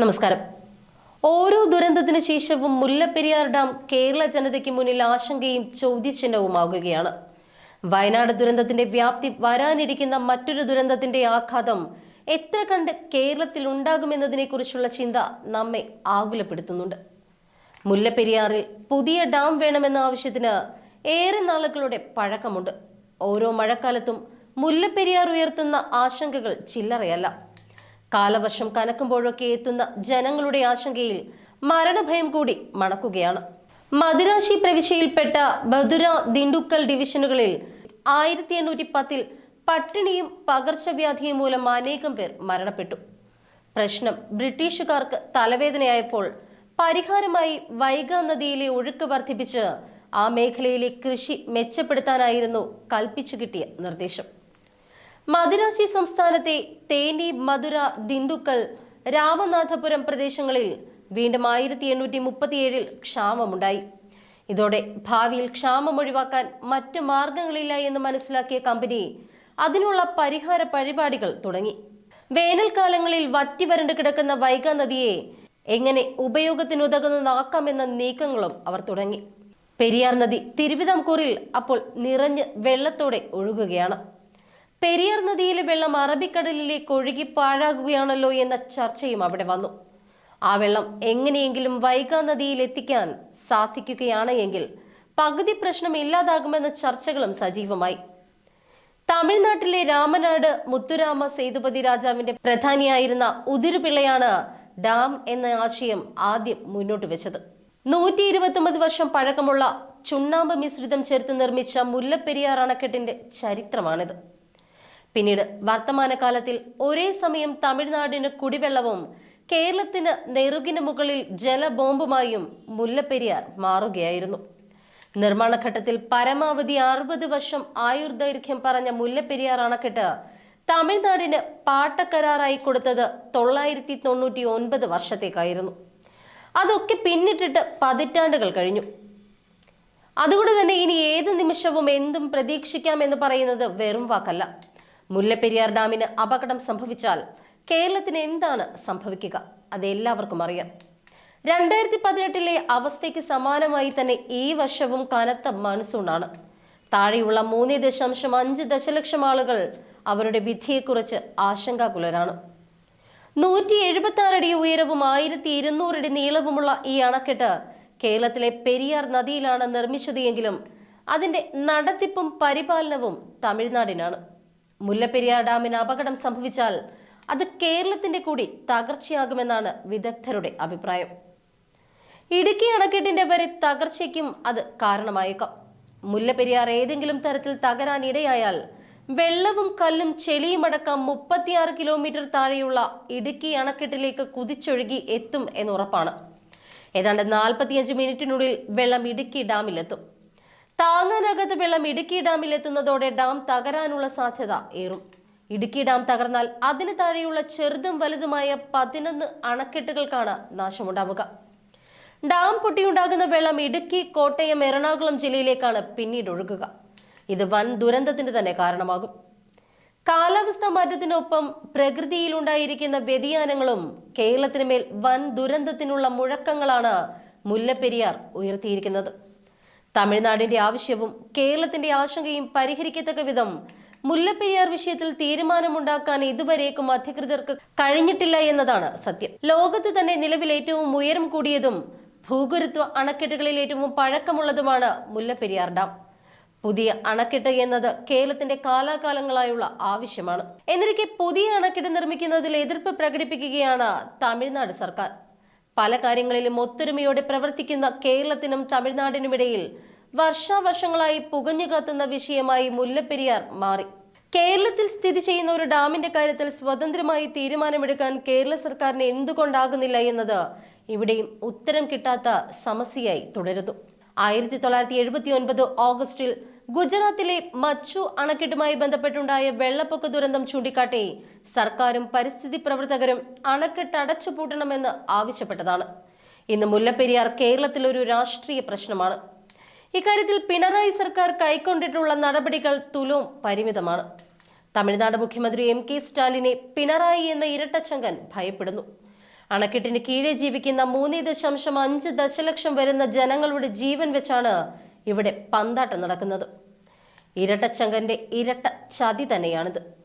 നമസ്കാരം. ഓരോ ദുരന്തത്തിന് ശേഷവും മുല്ലപ്പെരിയാർ ഡാം കേരള ജനതയ്ക്ക് മുന്നിൽ ആശങ്കയും ചോദ്യചിഹ്നവുമാകുകയാണ്. വയനാട് ദുരന്തത്തിന്റെ വ്യാപ്തി വരാനിരിക്കുന്ന മറ്റൊരു ദുരന്തത്തിന്റെ ആഘാതം എത്ര കണ്ട് കേരളത്തിൽ ഉണ്ടാകുമെന്നതിനെ കുറിച്ചുള്ള ചിന്ത നമ്മെ ആകുലപ്പെടുത്തുന്നുണ്ട്. മുല്ലപ്പെരിയാറിൽ പുതിയ ഡാം വേണമെന്ന ആവശ്യത്തിന് ഏറെ നാളുകളുടെ പഴക്കമുണ്ട്. ഓരോ മഴക്കാലത്തും മുല്ലപ്പെരിയാർ ഉയർത്തുന്ന ആശങ്കകൾ ചില്ലറയല്ല. കാലവർഷം കനക്കുമ്പോഴൊക്കെ എത്തുന്ന ജനങ്ങളുടെ ആശങ്കയിൽ മരണഭയം കൂടി മണക്കുകയാണ്. മദിരാശി പ്രവിശ്യയിൽപ്പെട്ട ബദുര ദിണ്ടുക്കൽ ഡിവിഷനുകളിൽ ആയിരത്തി എണ്ണൂറ്റി പത്തിൽ പട്ടിണിയും പകർച്ചവ്യാധിയും മൂലം അനേകം പേർ മരണപ്പെട്ടു. പ്രശ്നം ബ്രിട്ടീഷുകാർക്ക് തലവേദനയായപ്പോൾ പരിഹാരമായി വൈഗ നദിയിലെ ഒഴുക്ക് വർദ്ധിപ്പിച്ച് ആ മേഖലയിലെ കൃഷി മെച്ചപ്പെടുത്താനായിരുന്നു കൽപ്പിച്ചു കിട്ടിയ നിർദ്ദേശം. മദിരാശി സംസ്ഥാനത്തെ തേനി മധുര ദിണ്ടുക്കൽ രാമനാഥപുരം പ്രദേശങ്ങളിൽ വീണ്ടും ആയിരത്തി എണ്ണൂറ്റി മുപ്പത്തിയേഴിൽ ക്ഷാമമുണ്ടായി. ഇതോടെ ഭാവിയിൽ ക്ഷാമം ഒഴിവാക്കാൻ മറ്റു മാർഗങ്ങളില്ല എന്ന് മനസ്സിലാക്കിയ കമ്പനി അതിനുള്ള പരിഹാര പരിപാടികൾ തുടങ്ങി. വേനൽക്കാലങ്ങളിൽ വറ്റി വരണ്ട് കിടക്കുന്ന വൈഗ നദിയെ എങ്ങനെ ഉപയോഗത്തിനുതകുന്നതാക്കാമെന്ന നീക്കങ്ങളും അവർ തുടങ്ങി. പെരിയാർ നദി തിരുവിതാംകൂറിൽ അപ്പോൾ നിറഞ്ഞ് വെള്ളത്തോടെ ഒഴുകുകയാണ്. പെരിയാർ നദിയിലെ വെള്ളം അറബിക്കടലിലേക്ക് ഒഴുകി പാഴാകുകയാണല്ലോ എന്ന ചർച്ചയും അവിടെ വന്നു. ആ വെള്ളം എങ്ങനെയെങ്കിലും വൈഗാ നദിയിൽ എത്തിക്കാൻ സാധിക്കുകയാണ് എങ്കിൽ പകുതി പ്രശ്നം ഇല്ലാതാകുമെന്ന ചർച്ചകളും സജീവമായി. തമിഴ്നാട്ടിലെ രാമനാട് മുത്തുരാമ സേതുപതി രാജാവിന്റെ പ്രധാനിയായിരുന്ന ഉതിരുപിള്ളയാണ് ഡാം എന്ന ആശയം ആദ്യം മുന്നോട്ട് വെച്ചത്. നൂറ്റി ഇരുപത്തൊമ്പത് വർഷം പഴക്കമുള്ള ചുണ്ണാമ്പ് മിശ്രിതം ചേർത്ത് നിർമ്മിച്ച മുല്ലപ്പെരിയാർ അണക്കെട്ടിന്റെ ചരിത്രമാണിത്. പിന്നീട് വർത്തമാനകാലത്തിൽ ഒരേ സമയം തമിഴ്നാടിന് കുടിവെള്ളവും കേരളത്തിന് നെറുകിന് മുകളിൽ ജലബോംബുമായും മുല്ലപ്പെരിയാർ മാറുകയായിരുന്നു. നിർമ്മാണഘട്ടത്തിൽ പരമാവധി അറുപത് വർഷം ആയുർദൈർഘ്യം പറഞ്ഞ മുല്ലപ്പെരിയാർ അണക്കെട്ട് തമിഴ്നാടിന് പാട്ടക്കരാറായി കൊടുത്തത് തൊള്ളായിരത്തി തൊണ്ണൂറ്റി ഒൻപത് വർഷത്തേക്കായിരുന്നു. അതൊക്കെ പിന്നിട്ടിട്ട് പതിറ്റാണ്ടുകൾ കഴിഞ്ഞു. അതുകൊണ്ട് തന്നെ ഇനി ഏത് നിമിഷവും എന്തും പ്രതീക്ഷിക്കാം എന്ന് പറയുന്നത് വെറും വാക്കല്ല. മുല്ലപ്പെരിയാർ ഡാമിന് അപകടം സംഭവിച്ചാൽ കേരളത്തിന് എന്താണ് സംഭവിക്കുക? അത് എല്ലാവർക്കും അറിയാം. രണ്ടായിരത്തി പതിനെട്ടിലെ അവസ്ഥയ്ക്ക് സമാനമായി തന്നെ ഈ വർഷവും കനത്ത മൺസൂണാണ്. താഴെയുള്ള മൂന്ന് ദശാംശം അഞ്ച് ദശലക്ഷം ആളുകൾ അവരുടെ വിധിയെക്കുറിച്ച് ആശങ്കാകുലരാണ്. നൂറ്റി എഴുപത്തി ആറടി ഉയരവും ആയിരത്തി ഇരുന്നൂറടി നീളവുമുള്ള ഈ അണക്കെട്ട് കേരളത്തിലെ പെരിയാർ നദിയിലാണ് നിർമ്മിച്ചത് എങ്കിലും അതിന്റെ നടത്തിപ്പും പരിപാലനവും തമിഴ്നാടിനാണ്. മുല്ലപ്പെരിയാർ ഡാമിന് അപകടം സംഭവിച്ചാൽ അത് കേരളത്തിന്റെ കൂടി തകർച്ചയാകുമെന്നാണ് വിദഗ്ധരുടെ അഭിപ്രായം. ഇടുക്കി അണക്കെട്ടിന്റെ വരെ തകർച്ചയ്ക്കും അത് കാരണമായേക്കാം. മുല്ലപ്പെരിയാർ ഏതെങ്കിലും തരത്തിൽ തകരാൻ ഇടയായാൽ വെള്ളവും കല്ലും ചെളിയും അടക്കം മുപ്പത്തിയാറ് കിലോമീറ്റർ താഴെയുള്ള ഇടുക്കി അണക്കെട്ടിലേക്ക് കുതിച്ചൊഴുകി എത്തും എന്നുറപ്പാണ് ഏതാണ്ട് നാൽപ്പത്തിയഞ്ച് മിനിറ്റിനുള്ളിൽ വെള്ളം ഇടുക്കി ഡാമിലെത്തും. താങ്ങാനാകാത്ത വെള്ളം ഇടുക്കി ഡാമിൽ എത്തുന്നതോടെ ഡാം തകരാനുള്ള സാധ്യത ഏറും. ഇടുക്കി ഡാം തകർന്നാൽ അതിന് താഴെയുള്ള ചെറുതും വലുതുമായ പതിനൊന്ന് അണക്കെട്ടുകൾക്കാണ് നാശമുണ്ടാവുക. ഡാം പൊട്ടിയുണ്ടാകുന്ന വെള്ളം ഇടുക്കി കോട്ടയം എറണാകുളം ജില്ലയിലേക്കാണ് പിന്നീട് ഒഴുകുക. ഇത് വൻ ദുരന്തത്തിന് തന്നെ കാരണമാകും. കാലാവസ്ഥാ മാറ്റത്തിനൊപ്പം പ്രകൃതിയിലുണ്ടായിരിക്കുന്ന വ്യതിയാനങ്ങളും കേരളത്തിന് മേൽ വൻ ദുരന്തത്തിനുള്ള മുഴക്കങ്ങളാണ് മുല്ലപ്പെരിയാർ ഉയർത്തിയിരിക്കുന്നത്. തമിഴ്നാടിന്റെ ആവശ്യവും കേരളത്തിന്റെ ആശങ്കയും പരിഹരിക്കത്തക്ക വിധം മുല്ലപ്പെരിയാർ വിഷയത്തിൽ തീരുമാനമുണ്ടാക്കാൻ ഇതുവരേക്കും അധികൃതർക്ക് കഴിഞ്ഞിട്ടില്ല എന്നതാണ് സത്യം. ലോകത്ത് തന്നെ നിലവിൽ ഏറ്റവും ഉയരം കൂടിയതും ഭൂഗുരുത്വ അണക്കെട്ടുകളിൽ ഏറ്റവും പഴക്കമുള്ളതുമാണ് മുല്ലപ്പെരിയാർ ഡാം. പുതിയ അണക്കെട്ട് എന്നത് കേരളത്തിന്റെ കാലാകാലങ്ങളായുള്ള ആവശ്യമാണ്. എന്നിരിക്കെ പുതിയ അണക്കെട്ട് നിർമ്മിക്കുന്നതിൽ എതിർപ്പ് പ്രകടിപ്പിക്കുകയാണ് തമിഴ്നാട് സർക്കാർ. പല കാര്യങ്ങളിലും ഒത്തൊരുമയോടെ പ്രവർത്തിക്കുന്ന കേരളത്തിനും തമിഴ്നാടിനുമിടയിൽ വർഷാവർഷങ്ങളായി പുകഞ്ഞു കത്തുന്ന വിഷയമായി മുല്ലപ്പെരിയാർ മാറി. കേരളത്തിൽ സ്ഥിതി ചെയ്യുന്ന ഒരു ഡാമിന്റെ കാര്യത്തിൽ സ്വതന്ത്രമായി തീരുമാനമെടുക്കാൻ കേരള സർക്കാരിന് എന്തുകൊണ്ടാകുന്നില്ല എന്നത് ഇവിടെയും ഉത്തരം കിട്ടാത്ത സമസ്യയായി തുടരുന്നു. ആയിരത്തി തൊള്ളായിരത്തി എഴുപത്തി ഒൻപത് ഓഗസ്റ്റിൽ ഗുജറാത്തിലെ മച്ചു അണക്കെട്ടുമായി ബന്ധപ്പെട്ടുണ്ടായ വെള്ളപ്പൊക്ക ദുരന്തം ചൂണ്ടിക്കാട്ടി സർക്കാരും പരിസ്ഥിതി പ്രവർത്തകരും അണക്കെട്ട് അടച്ചുപൂട്ടണമെന്ന് ആവശ്യപ്പെട്ടതാണ്. ഇന്ന് മുല്ലപ്പെരിയാർ കേരളത്തിൽ ഒരു രാഷ്ട്രീയ പ്രശ്നമാണ്. ഇക്കാര്യത്തിൽ പിണറായി സർക്കാർ കൈക്കൊണ്ടിട്ടുള്ള നടപടികൾ തുലവും പരിമിതമാണ്. തമിഴ്നാട് മുഖ്യമന്ത്രി എം കെ സ്റ്റാലിനെ പിണറായി എന്ന ഇരട്ടച്ചങ്കൻ ഭയപ്പെടുന്നു. അണക്കെട്ടിന് കീഴെ ജീവിക്കുന്ന മൂന്ന് ദശാംശം അഞ്ച് ദശലക്ഷം വരുന്ന ജനങ്ങളുടെ ജീവൻ വെച്ചാണ് ഇവിടെ പന്താട്ടം നടക്കുന്നത്. ഇരട്ടച്ചങ്കന്റെ ഇരട്ട ചതി തന്നെയാണിത്.